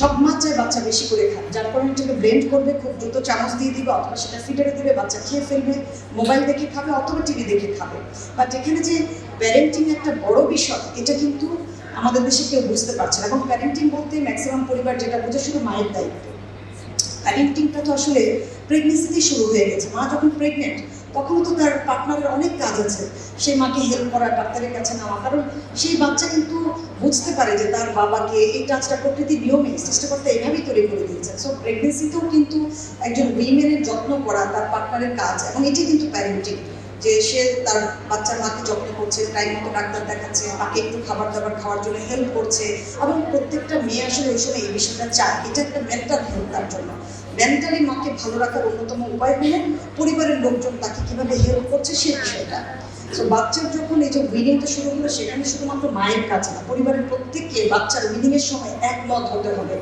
সব মাত্রায় বাচ্চা বেশি করে খায় যার কারণে এটাকে ব্লেন্ড করবে, খুব দ্রুত চামচ দিয়ে দিবে, অথবা সেটা ফিটারে দিবে বাচ্চা খেয়ে ফেলবে মোবাইল দেখে খাবে, অথবা টিভি দেখে খাবে। বাট এখানে যে প্যারেন্টিং একটা বড় বিষয়, এটা কিন্তু আমাদের দেশে কেউ বুঝতে পারছে না। এবং প্যারেন্টিং বলতে ম্যাক্সিমাম পরিবার যেটা বোঝে, শুধু মায়ের দায়িত্ব। প্যারেন্টিংটা তো আসলে প্রেগনেন্সিতেই শুরু হয়ে গেছে। মা যখন প্রেগনেন্ট তখন তো তার পার্টনারের অনেক কাজ আছে। সেই মাকে হেল্প করা, ডাক্তারের কাছে নেওয়া। কারণ সেই বাচ্চা কিন্তু বুঝতে পারে যে তার বাবাকে এই কাজটা প্রকৃতির নিয়মে, সৃষ্টিকর্তা এভাবেই তৈরি করে দিয়েছে সো প্রেগনেন্সিতেও কিন্তু একজন উইমেনের যত্ন করা তার পার্টনারের কাজ এবং এটি কিন্তু প্যারেন্টিং যে সে তার বাচ্চার মাকে যত্ন করছে টাইম মতো ডাক্তার দেখাচ্ছে, তাকে একটু খাবার দাবার খাওয়ার জন্য হেল্প করছে এবং প্রত্যেকটা মেয়ে আসলে ওই সময় এই বিষয়টা চায়। এটা একটা মেন্টাল হেলথ তার জন্য। মেন্টালি মাকে ভালো রাখার অন্যতম উপায় হলো পরিবারের লোকজন তাকে কীভাবে হেল্প করছে সেই বিষয়টা। তো বাচ্চার যখন এই যে উইনিংটা শুরু হলো, সেখানে শুধুমাত্র মায়ের কাজ না, পরিবারের প্রত্যেককে বাচ্চার উইনিংয়ের সময় একমত হতে হবে।